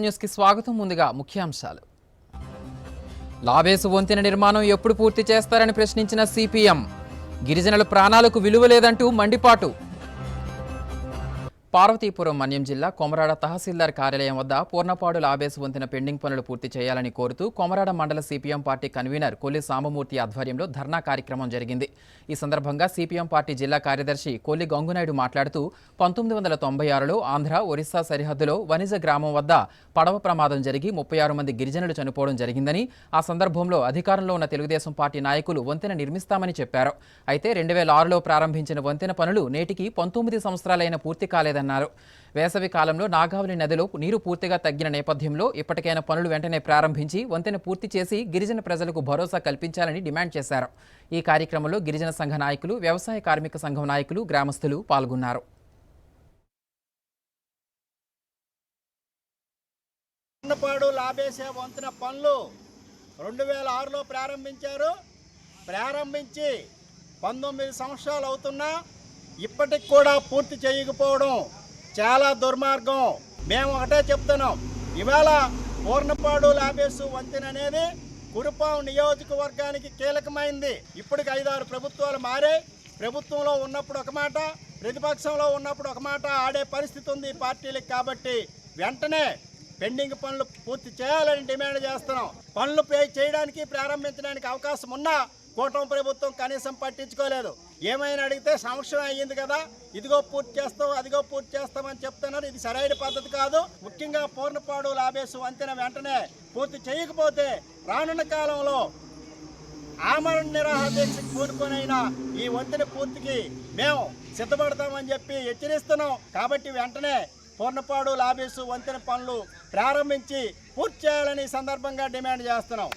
న్యూస్కి స్వాగతం ముందుగా ముఖ్యాంశాలు. లాబేసు వంతెన నిర్మాణం ఎప్పుడు పూర్తి చేస్తారని ప్రశ్నించిన సిపిఎం. గిరిజనుల ప్రాణాలకు విలువ లేదంటూ మండిపాటు. పార్వతీపురం మన్యం జిల్లా కొమరాడ తహసీల్దార్ కార్యాలయం వద్ద పూర్ణపాడు ఆవేశ వంతెన పెండింగ్ పనులు పూర్తి చేయాలని కోరుతూ కొమరాడ మండల CPM party convener Kolli Sambamurthy ఆధ్వర్యంలో ధర్నా కార్యక్రమం జరిగింది. ఈ సందర్భంగా సిపిఎం పార్టీ జిల్లా కార్యదర్శి కొల్లి గంగునాయుడు మాట్లాడుతూ పంతొమ్మిది వందల తొంభై ఆరులో ఆంధ్ర ఒరిస్సా సరిహద్దులో వనిజ గ్రామం వద్ద పడవ ప్రమాదం జరిగి ముప్పై ఆరు మంది గిరిజనులు చనిపోవడం జరిగిందని ఆ సందర్భంలో అధికారంలో ఉన్న తెలుగుదేశం పార్టీ నాయకులు వంతెన నిర్మిస్తామని చెప్పారు. అయితే రెండు వేల ఆరులో ప్రారంభించిన వంతెన పనులు నేటికి పంతొమ్మిది సంవత్సరాలైన పూర్తి కాలేదని అన్నారు. వేసవి కాలంలో నాగావళి నదిలో నీరు పూర్తిగా తగ్గిన నేపథ్యంలో ఇప్పటికైనా పనులు వెంటనే ప్రారంభించి వంతెన పూర్తి చేసి గిరిజన ప్రజలకు భరోసా కల్పించాలని డిమాండ్ చేశారు. ఈ కార్యక్రమంలో గిరిజన సంఘ నాయకులు వ్యవసాయ కార్మిక సంఘం నాయకులు గ్రామస్తులు పాల్గొన్నారు. ఉన్నపాడు లాభేసే వంతెన పనులు రెండు వేల ఆరులో ప్రారంభించారు. ప్రారంభించి పంతొమ్మిది సంవత్సరాలు అవుతున్నా ఇప్పటికి కూడా పూర్తి చేయకపోవడం చాలా దుర్మార్గం. మేము ఒకటే చెప్తున్నాం. ఇవాళ పూర్ణపాడు లాభేసు వంతెన అనేది కురుపాం నియోజకవర్గానికి కీలకమైంది. ఇప్పటికి ఐదారు ప్రభుత్వాలు మారాయి. ప్రభుత్వంలో ఉన్నప్పుడు ఒక మాట ప్రతిపక్షంలో ఉన్నప్పుడు ఒక మాట ఆడే పరిస్థితి ఉంది పార్టీలకు కాబట్టి వెంటనే పెండింగ్ పనులు పూర్తి చేయాలని డిమాండ్ చేస్తున్నాం. పనులు పే- చేయడానికి ప్రారంభించడానికి అవకాశం ఉన్నా కూటమి ప్రభుత్వం కనీసం పట్టించుకోలేదు. ఏమైనా అడిగితే సంవత్సరం అయ్యింది కదా ఇదిగో పూర్తి చేస్తాం అదిగో పూర్తి చేస్తామని చెప్తున్నారు. ఇది సరైన పద్ధతి కాదు. ముఖ్యంగా పూర్ణపాడు లాభేసు వంతెన వెంటనే పూర్తి చేయకపోతే రానున్న కాలంలో ఆమరణ నిరాహార దీక్షకు ఈ వంతెన పూర్తికి మేము సిద్ధపడతామని చెప్పి హెచ్చరిస్తున్నాం. కాబట్టి వెంటనే పూర్ణపాడు లాబీసు వంతెన పనులు ప్రారంభించి పూర్తి చేయాలని సందర్భంగా డిమాండ్ చేస్తున్నాం.